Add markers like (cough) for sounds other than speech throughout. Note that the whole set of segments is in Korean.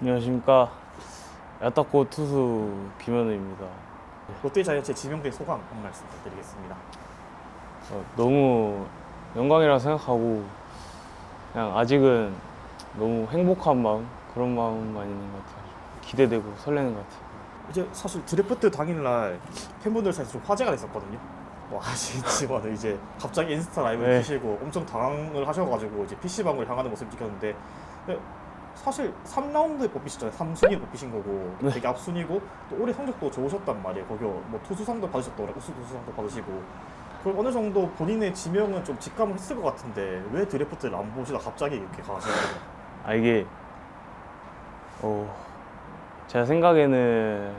안녕하십니까 야타코 투수 김현우입니다. 롯데 자이언츠의 지명된 소감 한 말씀 부탁드리겠습니다. 어, 너무 영광이라 생각하고 그냥 아직은 너무 행복한 마음 그런 마음만 있는 것 같아요. 기대되고 설레는 것 같아요. 이제 사실 드래프트 당일날 팬분들 사이에서 좀 화제가 됐었거든요. 뭐 아시겠지만 (laughs) 이제 갑자기 인스타 라이브 네. 키시고 엄청 당황을 하셔가지고 이제 PC방으로 향하는 모습 찍혔는데 사실 3라운드에 뽑히셨잖아요. 3순위에 뽑히신 거고 네. 되게 앞순위고 또 올해 성적도 좋으셨단 말이에요. 거기 뭐 투수상도 받으셨더라. 우수 투수상도 받으시고 그럼 어느 정도 본인의 지명은 좀 직감을 했을 것 같은데 왜 드래프트를 안 보시다 갑자기 이렇게 거예요? 아 이게 어 제가 생각에는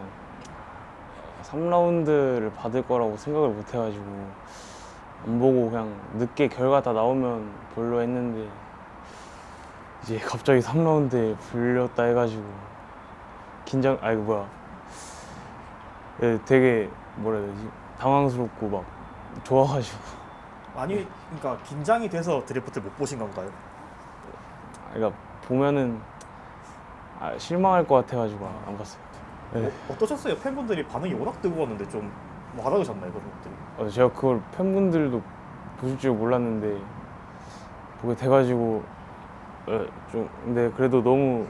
3라운드를 받을 거라고 생각을 못 해가지고 안 보고 그냥 늦게 결과 다 나오면 볼로 했는데 이제 갑자기 3라운드에 불렸다 해가지고 긴장 아 이거 뭐야 예, 되게 뭐라 해야 되지 당황스럽고 막 좋아가지고 아니 그러니까 긴장이 돼서 드래프트 못 보신 건가요? 그러니까 보면은 아, 실망할 것 같아가지고 안 봤어요. 네. 어, 어떠셨어요? 팬분들이 반응이 워낙 뜨거웠는데 좀 와닿으셨나요 그런 것들이? 어, 제가 그걸 팬분들도 보실 줄 몰랐는데 보게 돼가지고 어, 좀 근데 그래도 너무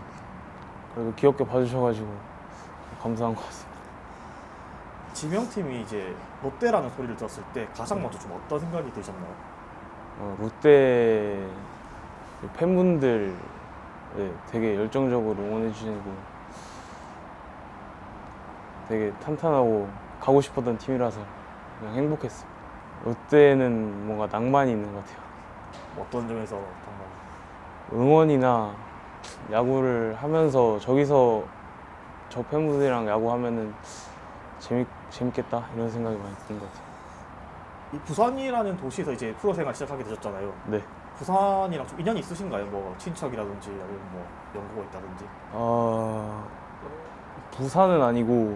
그래도 귀엽게 봐주셔가지고 감사한 것 같습니다. 지명팀이 이제 롯데라는 소리를 들었을 때 가장 먼저 좀 어떤 생각이 드셨나요? 어, 롯데 팬분들 네, 되게 열정적으로 응원해 주시고 되게 탄탄하고 가고 싶었던 팀이라서 그냥 행복했어요. 롯데는 뭔가 낭만이 있는 것 같아요. 어떤 점에서 정말 응원이나 야구를 하면서 저기서 저 팬분들이랑 야구하면은 재밌 재밌겠다 이런 생각이 많이 드는 것 같아요. 이 부산이라는 도시에서 이제 프로 생활 시작하게 되셨잖아요. 네. 부산이랑 좀 인연이 있으신가요? 뭐 친척이라든지 아니면 뭐 연고가 있다든지. 어, 부산은 아니고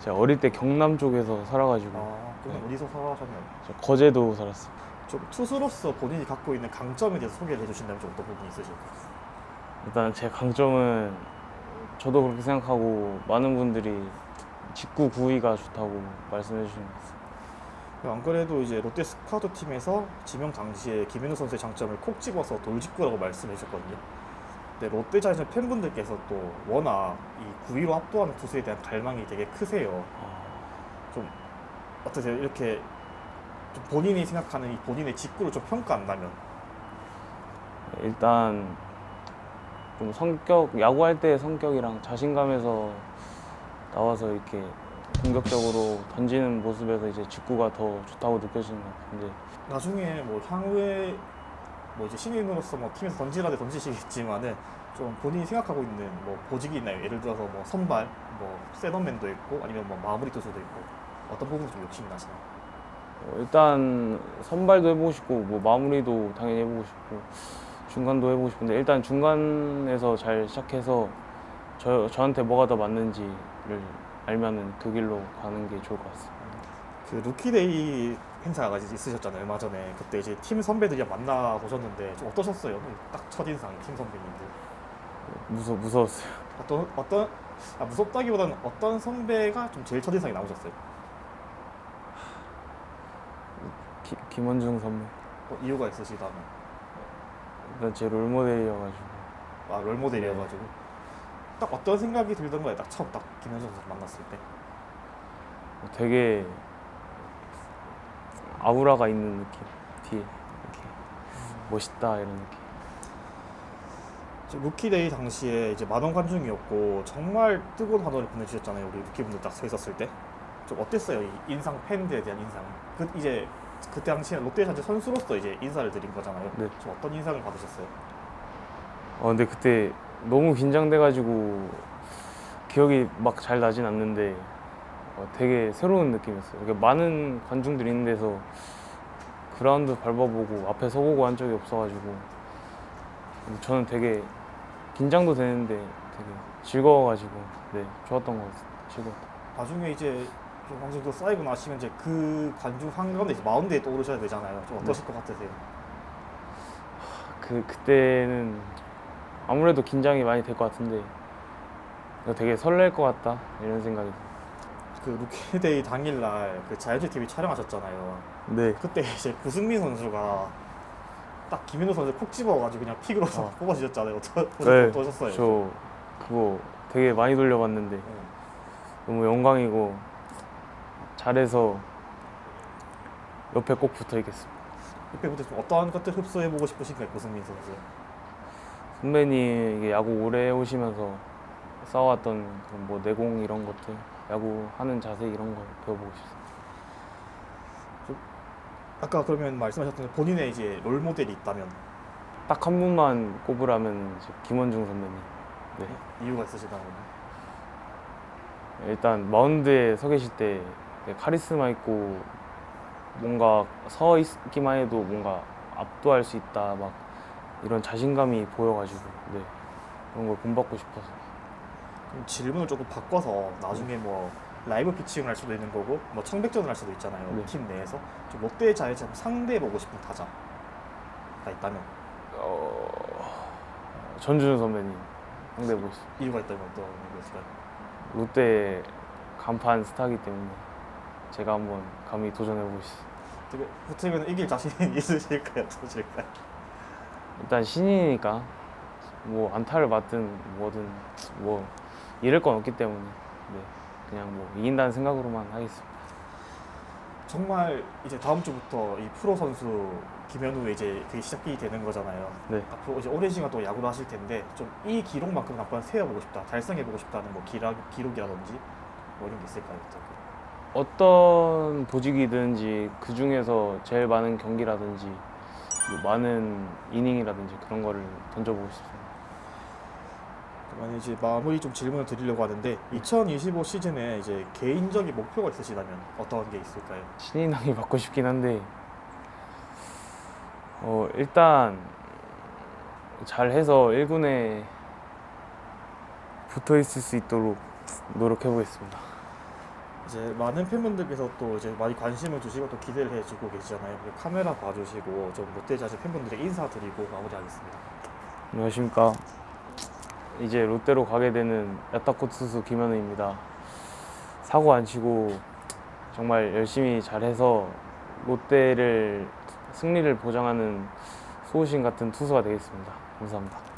제가 어릴 때 경남 쪽에서 살아가지고 아, 그럼 네. 어디서 살아셨나요? 저 거제도 살았어요. 좀 투수로서 본인이 갖고 있는 강점에 대해서 소개를 해주신다면 좀 어떤 부분이 있으실까요? 일단 제 강점은 저도 그렇게 생각하고 많은 분들이 직구 구위가 좋다고 말씀해 주시는 것 같아요. 안 그래도 이제 롯데 스카우트 팀에서 지명 당시에 김현우 선수의 장점을 콕 집어서 돌직구라고 말씀해 주셨거든요. 근데 롯데 자이언츠 팬분들께서 또 워낙 이 9위로 압도하는 투수에 대한 갈망이 되게 크세요. 좀 어떠세요? 이렇게 좀 본인이 생각하는 이 본인의 직구를 좀 평가한다면 일단 좀 성격 야구할 때 성격이랑 자신감에서 나와서 이렇게 공격적으로 던지는 모습에서 이제 직구가 더 좋다고 느껴지는 것 같은데 나중에 뭐 향후에 뭐 이제 신인으로서 뭐 팀에서 던지라도 던지시겠지만은 좀 본인이 생각하고 있는 뭐 보직이 있나요? 예를 들어서 뭐 선발, 뭐 세던맨도 있고 아니면 뭐 마무리 투수도 있고 어떤 부분이 좀 욕심이 나시나요? 어, 일단 선발도 해보고 싶고 뭐 마무리도 당연히 해보고 싶고 중간도 해보고 싶은데 일단 중간에서 잘 시작해서 저 저한테 뭐가 더 맞는지를 알면은 그 길로 가는 게 좋을 것 같습니다. 그 루키데이 행사가 이제 있으셨잖아요 얼마 전에 그때 이제 팀 선배들이랑 만나 보셨는데 좀 어떠셨어요? 딱 첫인상 팀 선배님들 무서 무서웠어요. 어떤 어떤 아, 무섭다기보다는 어떤 선배가 좀 제일 첫인상이 나오셨어요? 기, 김원중 선배. 뭐 이유가 있으시다면? 일단 제 롤모델이어가지고. 아 롤모델이어가지고? 딱 어떤 생각이 들던가요? 딱 처음 딱 김현수 선수 만났을 때? 되게 아우라가 있는 느낌. 뒤에 이렇게 멋있다 이런 느낌. 이제 루키데이 당시에 이제 만원 관중이었고 정말 뜨거운 환호를 보내주셨잖아요. 우리 루키분들 딱 서 있었을 때. 좀 어땠어요? 이 인상 팬들에 대한 인상 그 이제 그때 당시에 롯데 자체 선수로서 이제 인사를 드린 거잖아요 네. 좀 어떤 인상을 받으셨어요? 어 근데 그때 너무 긴장돼가지고 기억이 막 잘 나진 않는데 어, 되게 새로운 느낌이었어요. 이렇게 많은 관중들이 있는 데서 그라운드 밟아보고 앞에 서보고 한 적이 없어가지고 근데 저는 되게 긴장도 되는데 되게 즐거워가지고 네 좋았던 것 같아요. 즐거웠다. 나중에 이제 좀 어느 정도 쌓이고 나시면 이제 그 관중 한가운데 이제 마운드에 또 오르셔야 되잖아요 좀 어떠실 것 같으세요? 그 그때는 아무래도 긴장이 많이 될 것 같은데 되게 설렐 것 같다 이런 생각이 듭니다. 그 루키데이 당일날 그 자연스 TV 촬영하셨잖아요. 네. 그때 이제 구승민 선수가 딱 김현우 선수 콕 집어가지고 그냥 픽으로 어. 뽑아주셨잖아요. 어떠, 네, 어떠셨어요? 저 그거 되게 많이 돌려봤는데 네. 너무 영광이고 잘해서 옆에 꼭 붙어 있겠습니다. 이때부터 좀 어떠한 것들 흡수해보고 싶으신가요, 구승민 선수? 선배님 이게 야구 오래 해오시면서 쌓아왔던 그런 뭐 내공 이런 것들 야구 하는 자세 이런 거 배워보고 싶습니다. 아까 그러면 말씀하셨던 본인의 이제 롤 모델이 있다면 딱 한 분만 꼽으라면 이제 김원중 선배님. 네. 이유가 있으시다면 일단 마운드에 서 계실 때 카리스마 있고 뭔가 서 있기만 해도 뭔가 압도할 수 있다 막 이런 자신감이 보여가지고 네 그런 걸 본받고 싶어서 좀 질문을 조금 바꿔서 나중에 뭐 라이브 피칭을 할 수도 있는 거고 뭐 청백전을 할 수도 있잖아요 네. 팀 내에서 좀 롯데 자이처럼 상대해 보고 싶은 타자가 있다면 어... 전준우 선배님 상대해보고 싶습니다. 이유가 있다면 어떤 이유였을까요? 롯데 간판 스타기 때문에 제가 한번 감히 도전해보고 싶습니다. 되게 호텔은 이길 자신이 (laughs) 있으실까요? 없으실까요? 일단 신인이니까 뭐 안타를 맞든 뭐든 뭐 잃을 건 없기 때문에 네 그냥 뭐 이긴다는 생각으로만 하겠습니다. 정말 이제 다음 주부터 이 프로 선수 김현우의 이제 그게 시작이 되는 거잖아요. 네. 앞으로 이제 오랜 시간 또 야구를 하실 텐데 좀 이 기록만큼 한번 세워보고 싶다, 달성해보고 싶다는 뭐 기록, 기록이라든지 뭐 이런 게 있을까요? 어떤 보직이든지 그 중에서 제일 많은 경기라든지 뭐 많은 이닝이라든지 그런 거를 던져보고 싶습니다. 그러면 이제 마무리 좀 질문을 드리려고 하는데 2025 시즌에 이제 개인적인 목표가 있으시다면 어떤 게 있을까요? 신인왕이 받고 싶긴 한데 어 일단 잘해서 1군에 붙어 있을 수 있도록 노력해 보겠습니다. 이제 많은 팬분들께서 또 이제 많이 관심을 주시고 또 기대를 해주고 계시잖아요. 카메라 봐주시고 좀 롯데자즈 팬분들에게 인사드리고 마무리하겠습니다. 안녕하십니까. 이제 롯데로 가게 되는 야타코트 투수 김현우입니다. 사고 안 치고 정말 열심히 잘해서 롯데를 승리를 보장하는 소우신 같은 투수가 되겠습니다. 감사합니다.